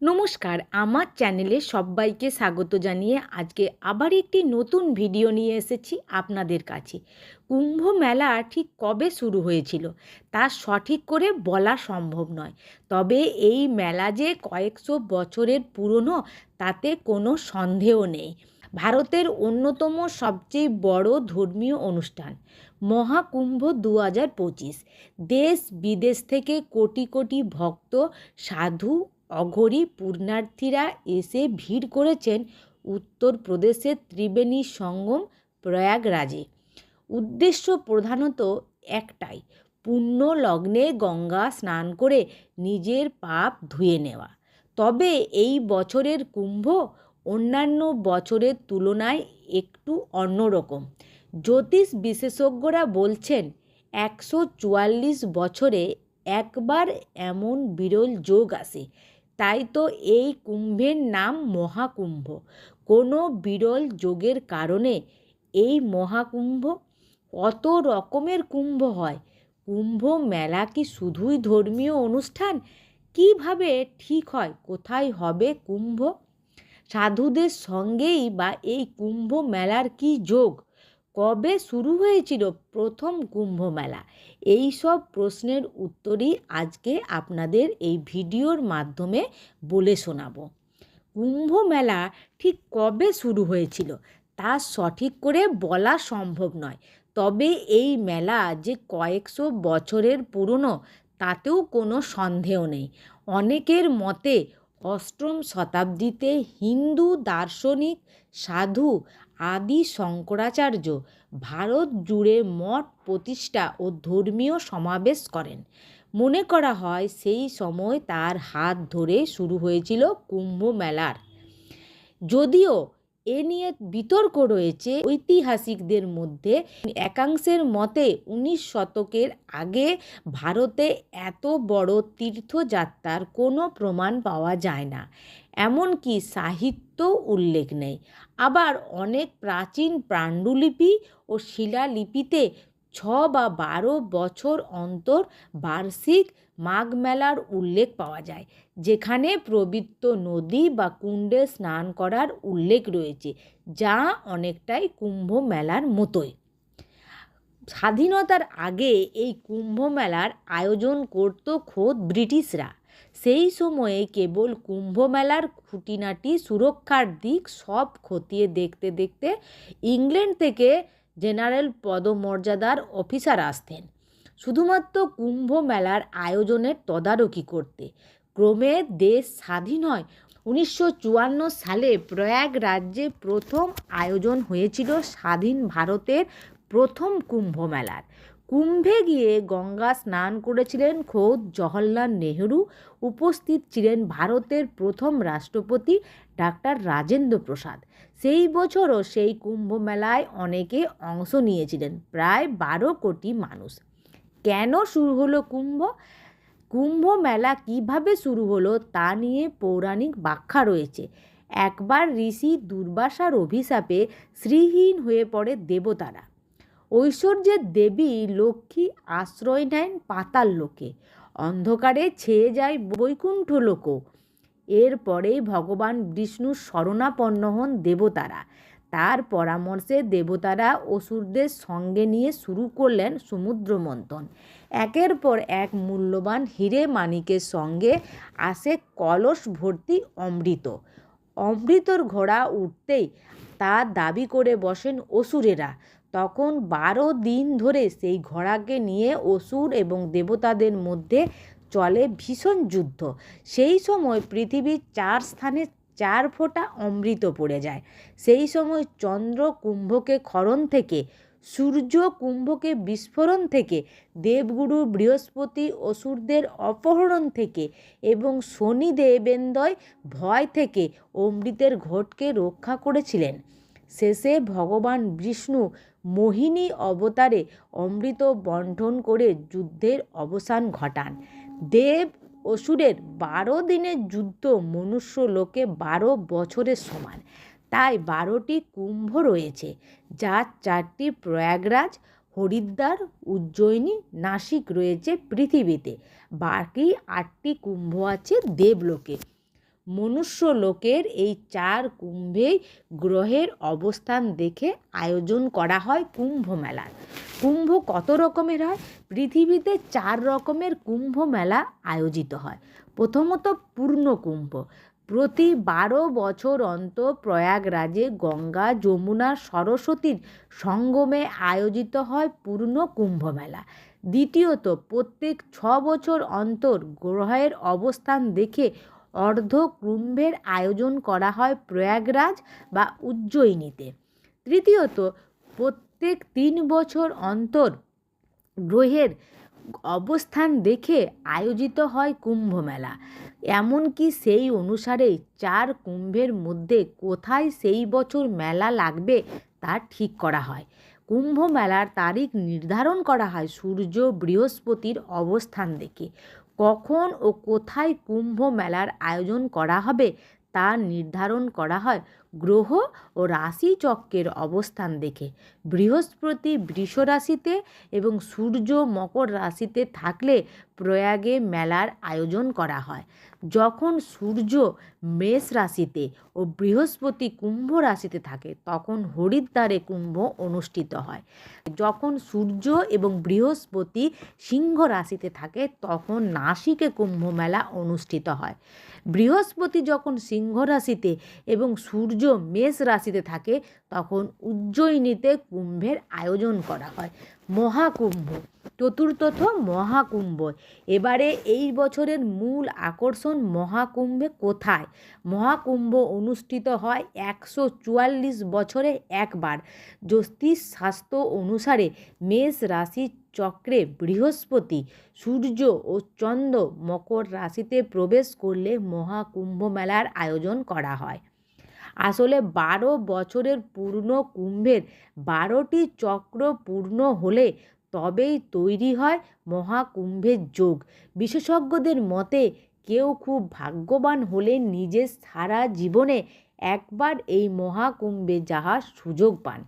নমস্কার, আমার চ্যানেলে সবাইকে স্বাগত জানিয়ে আজকে আবার একটি নতুন ভিডিও নিয়ে এসেছি আপনাদের কাছে। কুম্ভ মেলা ঠিক কবে শুরু হয়েছিল তা সঠিক করে বলা সম্ভব নয়। তবে এই মেলা যে কয়েকশো বছরের পুরনো তাতে কোনো সন্দেহ নেই। ভারতের অন্যতম সবচেয়ে বড় ধর্মীয় অনুষ্ঠান মহাকুম্ভ দু হাজার পঁচিশ। দেশ বিদেশ থেকে কোটি কোটি ভক্ত, সাধু অঘরী পুণ্যার্থীরা এসে ভিড় করেছেন উত্তরপ্রদেশের ত্রিবেণী সঙ্গম প্রয়াগরাজে। উদ্দেশ্য প্রধানত একটাই, পুণ্য লগ্নে গঙ্গা স্নান করে নিজের পাপ ধুয়ে নেওয়া। তবে এই বছরের কুম্ভ অন্যান্য বছরের তুলনায় একটু অন্যরকম। জ্যোতিষ বিশেষজ্ঞরা বলছেন, একশো চুয়াল্লিশ বছরে একবার এমন বিরল যোগ আসে তাই তো এই কুম্ভের নাম মহাকুম্ভ। কোনো বিরল যোগের কারণে এই মহাকুম্ভ কত রকমের কুম্ভ হয়? কুম্ভ মেলা কি শুধুই ধর্মীয় অনুষ্ঠান? কীভাবে ঠিক হয়? কোথায় হবে কুম্ভ? সাধুদের সঙ্গেই বা এই কুম্ভ মেলার কি যোগ? কবে শুরু হয়েছিল প্রথম কুম্ভ মেলা এই সব প্রশ্নের উত্তরই আজকে আপনাদের এই ভিডিওর মাধ্যমে বলে শোনাবো। কুম্ভ মেলা ঠিক কবে শুরু হয়েছিল তা সঠিক করে বলা সম্ভব নয়। তবে এই মেলা যে কয়েকশো বছরের পুরনো তাতেও কোনো সন্দেহ নেই। অনেকের মতে অষ্টম শতাব্দীতে হিন্দু, দার্শনিক, সাধু আদি শঙ্করাচার্য ভারত জুড়ে মঠ প্রতিষ্ঠা ও ধর্মীয় সমাবেশ করেন। মনে করা হয় সেই সময় তার হাত ধরে শুরু হয়েছিল কুম্ভ মেলার। যদিও এ নিয়ে বিতর্ক রয়েছে ঐতিহাসিকদের মধ্যে। একাংশের মতে উনিশ শতকের আগে ভারতে এত বড় তীর্থযাত্রার কোনো প্রমাণ পাওয়া যায় না। এমনকি সাহিত্য উল্লেখ নেই। আবার অনেক প্রাচীন পাণ্ডুলিপি ও শিলালিপিতে ছ বা বারো বছর অন্তর বার্ষিক মাঘ মেলার উল্লেখ পাওয়া যায়, যেখানে পবিত্র নদী বা কুণ্ডে স্নান করার উল্লেখ রয়েছে, যা অনেকটাই কুম্ভ মেলার মতোই। স্বাধীনতার আগে এই কুম্ভ মেলার আয়োজন করত খোদ ব্রিটিশরা। সেই সময়ে কেবল কুম্ভ মেলার খুঁটিনাটি সুরক্ষার দিক সব খতিয়ে দেখতে দেখতে ইংল্যান্ড থেকে জেনারেল পদমর্যাদার অফিসার আসতেন। শুধুমাত্র কুম্ভ মেলার আয়োজনের তদারকি করতে। ক্রমে দেশ স্বাধীন হয়। উনিশশো চুয়ান্ন সালে প্রয়াগ রাজ্যে প্রথম আয়োজন হয়েছিল স্বাধীন ভারতের প্রথম কুম্ভ মেলার। কুম্ভে গিয়ে গঙ্গা স্নান করেছিলেন খোদ জওহরলাল নেহরু। উপস্থিত ছিলেন ভারতের প্রথম রাষ্ট্রপতি ডাক্তার রাজেন্দ্র প্রসাদ। সেই বছরও সেই কুম্ভ মেলায় অনেকে অংশ নিয়েছিলেন, প্রায় বারো কোটি মানুষ। কেন শুরু হলো কুম্ভ? কুম্ভ মেলা কীভাবে শুরু হলো তা নিয়ে পৌরাণিক ব্যাখ্যা রয়েছে। একবার ঋষি দুর্বাসার অভিশাপে শ্রীহীন হয়ে পড়ে দেবতারা। ঐশ্বর্যের দেবী লক্ষ্মী আশ্রয় নেন পাতাল লোকে। অন্ধকারে ছেয়ে যায় বৈকুণ্ঠ লোকও। এরপরেই ভগবান বিষ্ণুর শরণাপন্ন হন দেবতারা। তার পরামর্শে দেবতারা অসুরদের সঙ্গে নিয়ে শুরু করলেন সমুদ্র মন্থন একের পর এক মূল্যবান হিরে মানিকের সঙ্গে আসে কলস ভর্তি অমৃত। অমৃতর ঘোড়া উঠতেই তা দাবি করে বসেন অসুরেরা। তখন বারো দিন ধরে সেই ঘোড়াকে নিয়ে অসুর এবং দেবতাদের মধ্যে চলে ভীষণ যুদ্ধ। সেই সময় পৃথিবীর চার স্থানে চার ফোঁটা অমৃত পড়ে যায়। সেই সময় চন্দ্র কুম্ভকে ক্ষরণ থেকে, সূর্য কুম্ভকে বিস্ফোরণ থেকে, দেবগুরু বৃহস্পতি অসুরদের অপহরণ থেকে এবং শনি দেবেন্দয় ভয় থেকে অমৃতের ঘটকে রক্ষা করেছিলেন। শেষে ভগবান বিষ্ণু মোহিনী অবতারে অমৃত বন্টন করে যুদ্ধের অবসান ঘটান। দেব অসুরের বারো দিনের যুদ্ধ মনুষ্য লোকে বারো বছরের সমান। তাই বারোটি কুম্ভ রয়েছে যার চারটি প্রয়াগরাজ, হরিদ্বার, উজ্জয়িনী, নাসিক রয়েছে পৃথিবীতে। বাকি আটটি কুম্ভ আছে দেবলোকে। মনুষ্য লোকের এই চার কুম্ভেই গ্রহের অবস্থান দেখে আয়োজন করা হয় কুম্ভ মেলার কুম্ভ কত রকমের হয়? পৃথিবীতে চার রকমের কুম্ভ মেলা আয়োজিত হয়। প্রথমত পূর্ণ কুম্ভ। প্রতি বারো বছর অন্তর প্রয়াগরাজে গঙ্গা, যমুনা, সরস্বতীর সঙ্গমে আয়োজিত হয় পূর্ণ কুম্ভ মেলা। দ্বিতীয়ত, প্রত্যেক ছ বছর অন্তর গ্রহের অবস্থান দেখে অর্ধ কুম্ভের আয়োজন করা হয় প্রয়াগরাজ বা উজ্জয়িনীতে। তৃতীয়ত, প্রত্যেক তিন বছর অন্তর গ্রহের অবস্থান দেখে আয়োজিত হয় কুম্ভ মেলা এমনকি সেই অনুসারে চার কুম্ভের মধ্যে কোথায় সেই বছর মেলা লাগবে তা ঠিক করা হয়। কুম্ভ মেলার তারিখ নির্ধারণ করা হয় সূর্য বৃহস্পতির অবস্থান দেখে। কখন ও কোথায় কুম্ভ মেলার আয়োজন করা হবে তা নির্ধারণ করা হয়। গ্রহ ও রাশি চক্রের অবস্থান দেখে। বৃহস্পতি বৃষ রাশিতে এবং সূর্য মকর রাশিতে থাকলে প্রয়াগে মেলার আয়োজন করা হয়। যখন সূর্য মেষ রাশিতে ও বৃহস্পতি কুম্ভ রাশিতে থাকে, তখন হরিদ্বারে কুম্ভ অনুষ্ঠিত হয়। যখন সূর্য এবং বৃহস্পতি সিংহ রাশিতে থাকে, তখন নাসিকে কুম্ভ মেলা অনুষ্ঠিত হয়। বৃহস্পতি যখন সিংহ রাশিতে এবং সূর্য মেষ রাশিতে থাকে, তখন উজ্জয়িনীতে কুম্ভের আয়োজন করা হয়। মহাকুম্ভ চতুর্থত মহাকুম্ভ। এবারে এই বছরের মূল আকর্ষণ মহাকুম্ভে কোথায়? মহাকুম্ভ অনুষ্ঠিত হয় একশো চুয়াল্লিশ বছরে একবার। জ্যোতিষ শাস্ত্র অনুসারে মেষ রাশি চক্রে বৃহস্পতি, সূর্য ও চন্দ্র মকর রাশিতে প্রবেশ করলে মহাকুম্ভ মেলার আয়োজন করা হয়। আসলে বারো বছরের পূর্ণ কুম্ভের বারোটি চক্র পূর্ণ হলে তবেই তৈরি হয় মহাকুম্ভের যোগ। বিশেষজ্ঞদের মতে, কেউ খুব ভাগ্যবান হলে নিজের সারা জীবনে একবার এই মহাকুম্ভে যাওয়ার সুযোগ পান।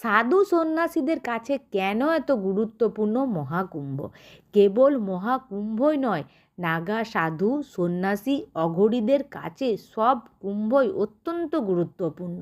সাধু সন্ন্যাসীদের কাছে কেন এত গুরুত্বপূর্ণ মহাকুম্ভ? কেবল মহাকুম্ভই নয়, নাগা সাধু, সন্ন্যাসী, অঘরীদের কাছে সব কুম্ভই অত্যন্ত গুরুত্বপূর্ণ।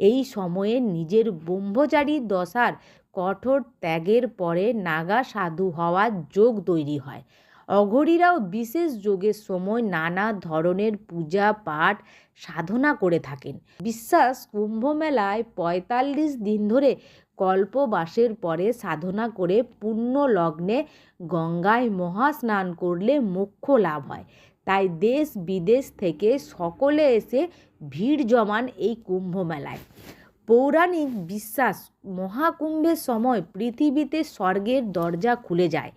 এই সময়ে নিজের ব্রহ্মচারী দশার কঠোর ত্যাগের পরে নাগা সাধু হওয়ার যোগ তৈরি হয়। অঘরীরাও বিশেষ যোগের সময় নানা ধরনের পূজা, পাঠ, সাধনা করে থাকেন। বিশ্বাস কুম্ভ মেলায় পঁয়তাল্লিশ দিন ধরে কল্পবাসের পরে সাধনা করে পুণ্য লগ্নে গঙ্গায় মহাস্নান করলে মোক্ষ লাভ হয়। তাই দেশ বিদেশ থেকে সকলে এসে ভিড় জমান এই কুম্ভ মেলায় পৌরাণিক বিশ্বাস মহাকুম্ভের সময় পৃথিবীতে স্বর্গের দরজা খুলে যায়।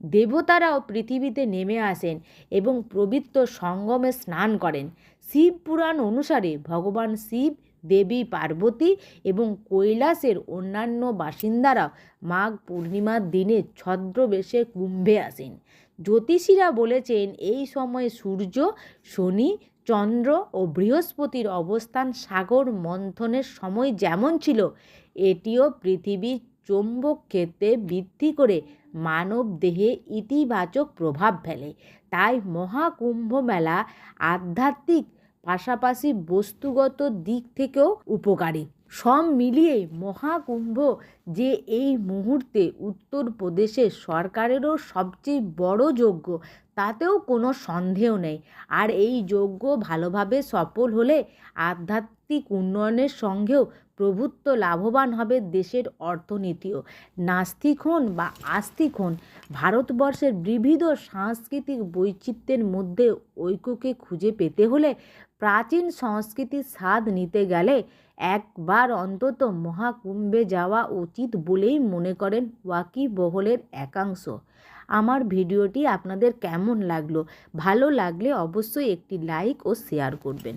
দেবতারাও পৃথিবীতে নেমে আসেন এবং পবিত্র সঙ্গমে স্নান করেন। শিব পুরাণ অনুসারে ভগবান শিব, দেবী পার্বতী এবং কৈলাসের অন্যান্য বাসিন্দারা মাঘ পূর্ণিমার দিনে ছদ্রবেশে কুম্ভে আসেন। জ্যোতিষীরা বলেছেন, এই সময়ে সূর্য, শনি, চন্দ্র ও বৃহস্পতির অবস্থান সাগর মন্থনের সময় যেমন ছিল, এটিও পৃথিবীর চৌম্বক ক্ষেত্রে বৃদ্ধি করে মানব দেহে ইতিবাচক প্রভাব ফেলে। তাই মহাকুম্ভ মেলা আধ্যাত্মিক পাশাপাশি বস্তুগত দিক থেকেও উপকারী। সব মিলিয়ে মহাকুম্ভ যে এই মুহূর্তে উত্তরপ্রদেশের সরকারেরও সবচেয়ে বড় যজ্ঞ তাতেও কোনো সন্দেহ নেই। আর এই যজ্ঞ ভালোভাবে সফল হলে আধ্যাত্মিক উন্নয়নের সঙ্গেও প্রভুত্ব লাভবান হবে দেশের অর্থনীতিও। নাস্তিক হন বা আস্তিক হন, ভারতবর্ষের বিবিধ সাংস্কৃতিক বৈচিত্র্যের মধ্যে ঐক্যকে খুঁজে পেতে হলে প্রাচীন সংস্কৃতির স্বাদ নিতে গেলে একবার অন্তত মহাকুম্ভে যাওয়া উচিত। বলেই মনে করেন ওয়াকি বহলের একাংশ। আমার ভিডিওটি আপনাদের কেমন লাগল? ভালো লাগলে অবশ্যই একটি লাইক ও শেয়ার করবেন।